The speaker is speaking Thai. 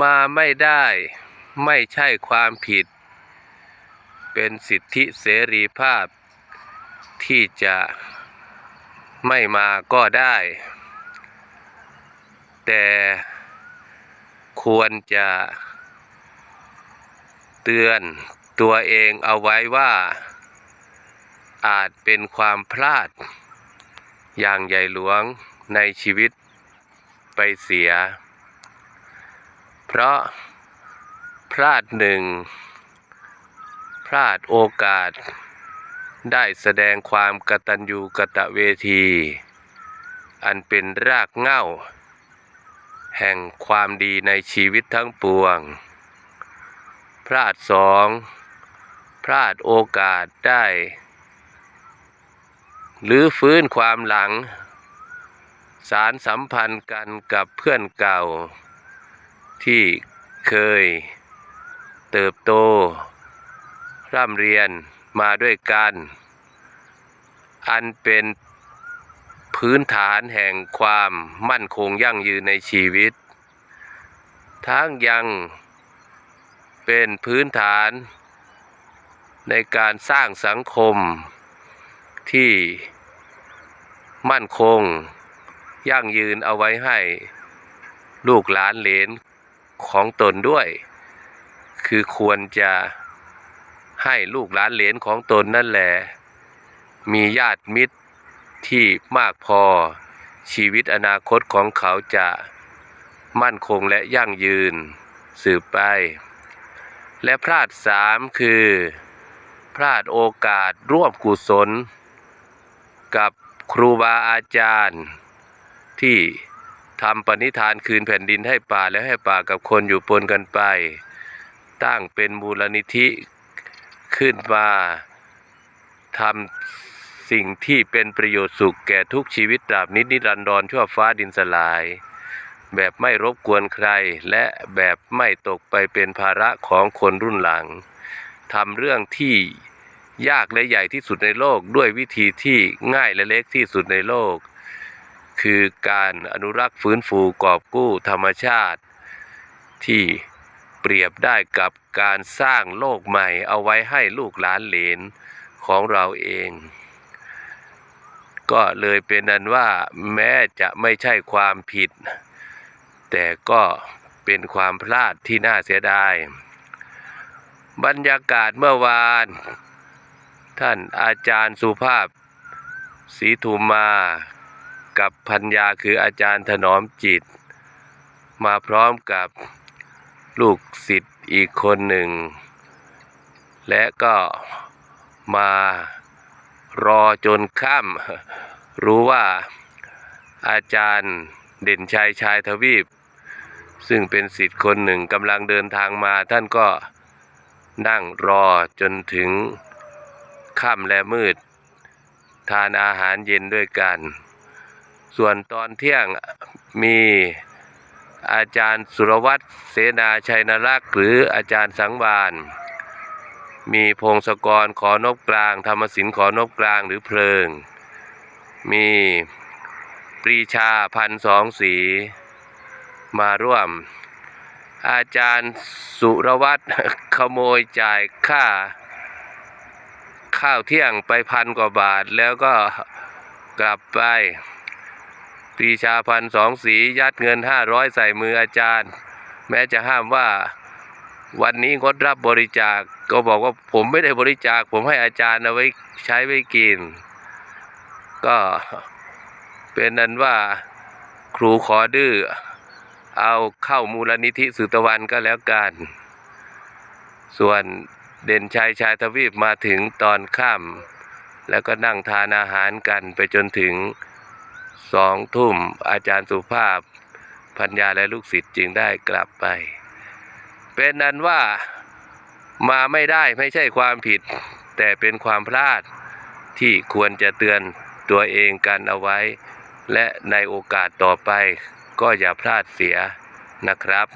มาไม่ได้ไม่ใช่ความผิด เป็นสิทธิเสรีภาพ ที่จะไม่มาก็ได้ แต่ควรจะเตือนตัวเองเอาไว้ว่า อาจเป็นความพลาด อย่างใหญ่หลวงในชีวิตไปเสีย เพราะพลาดหนึ่ง พลาดโอกาส ได้แสดงความกตัญญูกตเวที อันเป็นรากเหง้า แห่งความดีในชีวิตทั้งปวง พลาดสองพลาดโอกาสได้หรือฟื้นความหลัง สารสัมพันธ์กันกับเพื่อนเก่า ที่เคยเติบโต ร่ำเรียนมาด้วยกัน อันเป็นพื้นฐานแห่งความมั่นคงยั่งยืนในชีวิต ทั้งยังเป็นพื้นฐานในการสร้างสังคมที่มั่นคง ยั่งยืนเอาไว้ให้ลูกหลานเหลน ของตนด้วย คือควรจะให้ลูกหลานเหลนของตนนั่นแหละ มีญาติมิตรที่มากพอชีวิตอนาคตของเขาจะมั่นคงและยั่งยืนสืบไป และพลาดสามคือ พลาดโอกาสร่วมกุศล กับครูบาอาจารย์ที่ ทำปณิธานคืนแผ่นดินให้ป่าและให้ป่ากับคนอยู่ปนกันไป ตั้งเป็นมูลนิธิขึ้นมาทำสิ่งที่เป็นประโยชน์สุขแก่ทุกชีวิตตราบนิดนิรันดรชั่วฟ้าดินสลาย แบบไม่รบกวนใครและแบบไม่ตกไปเป็นภาระของคนรุ่นหลังทำเรื่องที่ยากและใหญ่ที่สุดในโลกด้วยวิธีที่ง่ายและเล็กที่สุดในโลก คือการอนุรักษ์ฟื้นฟูกอบกู้ธรรมชาติ ที่เปรียบได้กับการสร้างโลกใหม่เอาไว้ให้ลูกหลานเหลนของเราเอง ก็เลยเป็นนั้นว่าแม้จะไม่ใช่ความผิด แต่ก็เป็นความพลาดที่น่าเสียดาย บรรยากาศเมื่อวาน ท่านอาจารย์สุภาพศรีธุมา กับพัญญาคืออาจารย์ถนอมจิต มาพร้อมกับลูกศิษย์อีกคนหนึ่ง และก็มารอจนค่ำรู้ว่าอาจารย์เด่นชัยชายทวีป ซึ่งเป็นศิษย์คนหนึ่งกำลังเดินทางมาท่านก็นั่งรอจนถึงค่ำและมืด ทานอาหารเย็นด้วยกัน ส่วนตอนเที่ยงมีอาจารย์สุรวัตรเสนาชัยนรักษ์หรืออาจารย์สังวานมีพงศกรขอนบกลาง ธรรมศิลป์ขอนบกลางหรือเพลิง มีปรีชาพันสองสี มาร่วม อาจารย์สุรวัตรขโมยจ่ายค่า ข้าวเที่ยงไปพันกว่าบาทแล้วก็กลับไป ปรีชาพันสองสียัดเงินห้าร้อยใส่มืออาจารย์ แม้จะห้ามว่าวันนี้งดรับบริจาคก็บอกว่าผมไม่ได้บริจาค ผมให้อาจารย์เอาไว้ใช้ไว้กิน ก็เป็นนั้นว่าครูขอดื้อเอาเข้ามูลนิธิสุตวันก็แล้วกัน ส่วนเด่นชัยชายทวีปมาถึงตอนค่ำแล้วก็นั่งทานอาหารกันไปจนถึง สองทุ่มอาจารย์สุภาพพัญญาและลูกศิษย์จึงได้กลับไป เป็นนั้นว่ามาไม่ได้ไม่ใช่ความผิด แต่เป็นความพลาดที่ควรจะเตือนตัวเองกันเอาไว้ และในโอกาสต่อไปก็อย่าพลาดเสียนะครับ